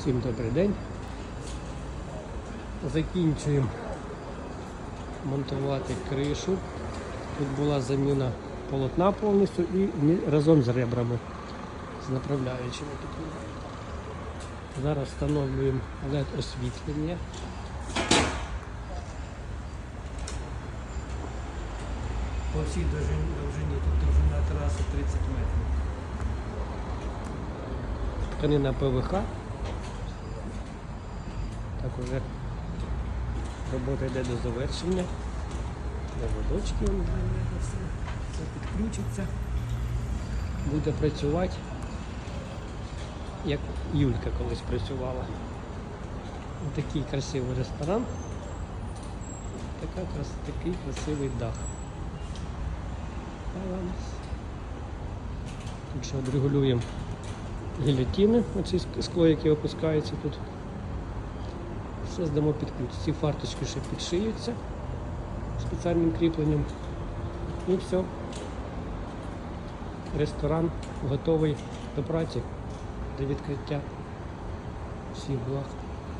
Всім добрий день. Закінчуємо монтувати кришу. Тут була заміна полотна повністю і разом з ребрами, з направляючими. Зараз встановлюємо LED освітлення. По всій довжині тут довжина траси 30 метрів. Тканина ПВХ. Так уже робота йде до завершення. Видно все. Підключиться. Буде працювати, як Юлька колись працювала. Такий красивий ресторан. Така, такий красивий дах. Тут ще відрегулюємо гілятини, оці скло, яке опускається тут. Все здамо під ключ. Ці фарточки ще підшиються спеціальним кріпленням. І все. Ресторан готовий до праці, до відкриття. Всіх благ.